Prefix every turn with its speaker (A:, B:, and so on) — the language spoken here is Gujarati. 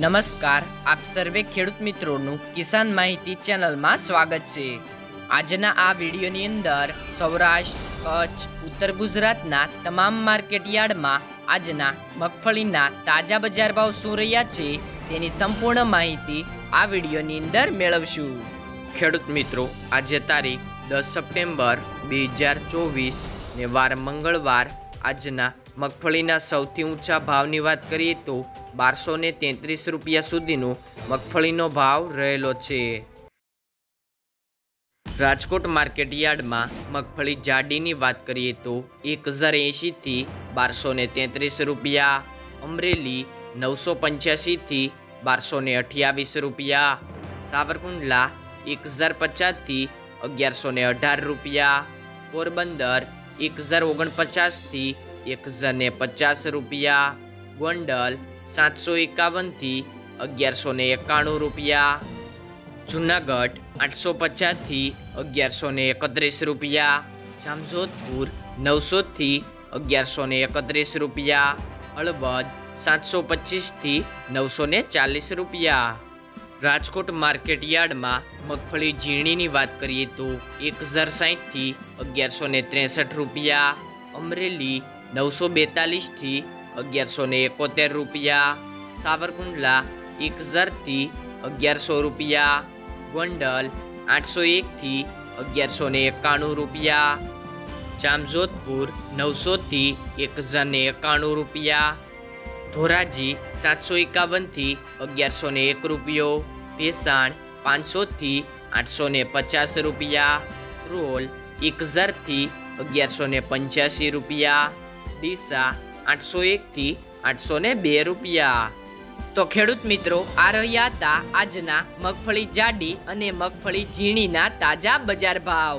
A: નમસ્કાર, આપ સર્વે ખેડૂત મિત્રોનું કિસાન માહિતી ચેનલમાં સ્વાગત છે. આજના આ વિડીયોની અંદર સૌરાષ્ટ્ર, કચ્છ, ઉત્તર ગુજરાતના તમામ માર્કેટ યાર્ડમાં આજના મગફળીના તાજા બજાર ભાવ શું રહ્યા છે તેની સંપૂર્ણ માહિતી આ વિડીયોની અંદર મેળવશું. ખેડૂત મિત્રો, આજે તારીખ દસ સપ્ટેમ્બર બે હજાર ચોવીસ ને વાર મંગળવાર આજના મગફળીના સૌથી ઊંચા ભાવની વાત કરીએ તો બારસો ને તેત્રીસ રૂપિયા સુધીનો મગફળીનો ભાવ રહેલો છે. રાજકોટ માર્કેટ યાર્ડમાં મગફળી જાડીની વાત કરીએ તો એક હજાર એંશીથી બારસો ને તેત્રીસ રૂપિયા, અમરેલી નવસો પંચ્યાસીથી બારસો ને અઠ્યાવીસ રૂપિયા, સાવરકુંડલા એક હજાર પચાસથી અગિયારસો ને અઢાર રૂપિયા, પોરબંદર એક હજાર ઓગણપચાસથી એક હજારને પચાસ રૂપિયા, ગોંડલ સાતસો એકાવનથી અગિયારસો ને એકાણું રૂપિયા, જુનાગઢ આઠસો પચાસથી અગિયારસો ને એકત્રીસ રૂપિયા, જામજોધપુર નવસોથી અગિયારસો ને એકત્રીસ રૂપિયા હળવદ સાતસો પચીસથી નવસો ને ચાલીસ રૂપિયા. રાજકોટ માર્કેટ યાર્ડમાં મગફળી ઝીણીની વાત કરીએ તો એક હજાર સાહીઠથી અગિયારસો ને ત્રેસઠ રૂપિયા, અમરેલી નવસો બેતાલીસથી અગિયારસો ને એકોતેર રૂપિયા. સાવરકુંડલા એક હજારથી અગિયારસો રૂપિયા. ગોંડલ આઠસો એકથી અગિયારસો ને એકાણું રૂપિયા. જામજોધપુર નવસોથી એક હજાર ને એકાણું રૂપિયા. ધોરાજી સાતસો એકાવનથી અગિયારસો ને એક રૂપિયો. ભેસાણ પાંચસોથી આઠસો ને પચાસ રૂપિયા. રોલ એક હજારથી અગિયારસો ને પંચ્યાસી રૂપિયા. ડીસા આઠસો એકથી આઠસો ને બે રૂપિયા. તો ખેડૂત મિત્રો, આ રહ્યા હતા આજના મગફળી જાડી અને મગફળી ઝીણીના તાજા બજાર ભાવ.